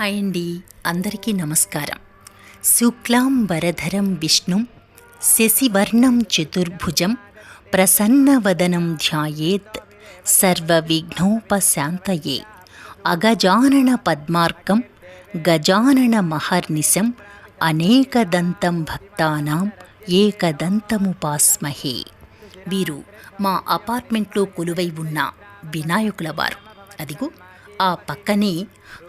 Hi అండి. అందరికీ నమస్కారం. శుక్లాం వరధరం విష్ణుం శశివర్ణం చతుర్భుజం ప్రసన్నవదనం ధ్యాయేత్ సర్వవిఘ్నోపశాంతయే అగజానన పద్మార్కం గజానన మహర్నిశం అనేకదంతం భక్తానాం ఏకదంతముపాస్మహే. వీరు మా అపార్ట్మెంట్లో కొలువై ఉన్న వినాయకుల వారు అదిగో ఆ పక్కనే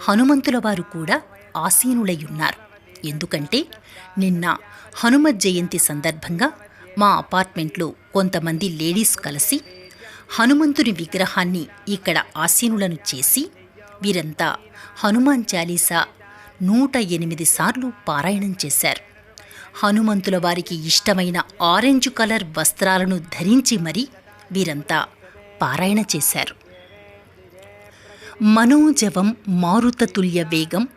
హనుమంతుల వారు కూడా ఆసీనులై ఉన్నారు ఎందుకంటే నిన్న హనుమత్ జయంతి సందర్భంగా మా అపార్ట్మెంట్లో కొంతమంది లేడీస్ కలిసి హనుమంతుని విగ్రహాన్ని ఇక్కడ ఆసీనులను చేసి వీరంతా హనుమాన్ చాలీసా నూట ఎనిమిది సార్లు పారాయణం చేశారు. హనుమంతుల వారికి ఇష్టమైన ఆరెంజ్ కలర్ వస్త్రాలను ధరించి మరీ వీరంతా పారాయణ చేశారు. మనోజవం మారుతతుల్య వేగం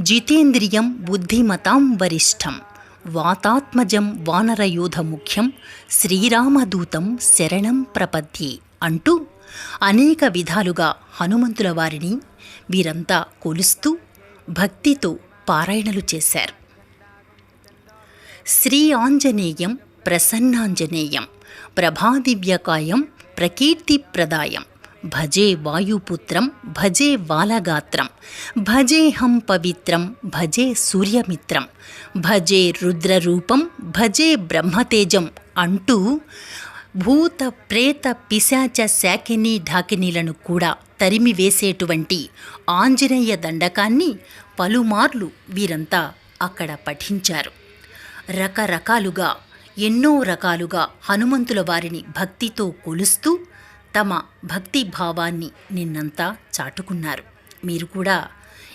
జితేంద్రియం బుద్ధిమతాం వరిష్టం వాతాత్మజం వానరయోధ ముఖ్యం శ్రీరామదూతం శరణం ప్రపద్యే అంటూ అనేక విధాలుగా హనుమంతుల వారిని వీరంతా కొలుస్తూ భక్తితో పారాయణలు చేశారు. శ్రీ ఆంజనేయం ప్రసన్నాంజనేయం ప్రభాదివ్యకాయం ప్రకీర్తిప్రదాయం భజే వాయుపుత్రం భజే బాలగాత్రం భజేహం పవిత్రం భజే సూర్యమిత్రం భజే రుద్రరూపం భజే బ్రహ్మతేజం అంటూ భూత ప్రేత పిశాచ శాకిని ఢాకినీలను కూడా తరిమివేసేటువంటి ఆంజనేయ దండకాన్ని పలుమార్లు వీరంతా అక్కడ పఠించారు. రకరకాలుగా ఎన్నో రకాలుగా హనుమంతుల వారిని భక్తితో కొలుస్తూ తమ భక్తి భావాన్ని నిన్నంతా చాటుకున్నారు. మీరు కూడా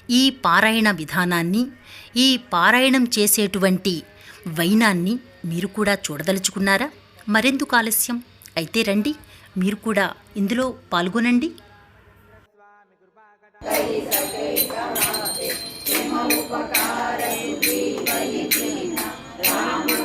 ఈ పారాయణ విధానాన్ని ఈ పారాయణం చేసేటువంటి వైనాన్ని మీరు కూడా చూడదలుచుకున్నారా? మరెందుకు ఆలస్యం? అయితే రండి మీరు కూడా ఇందులో పాల్గొనండి. రామ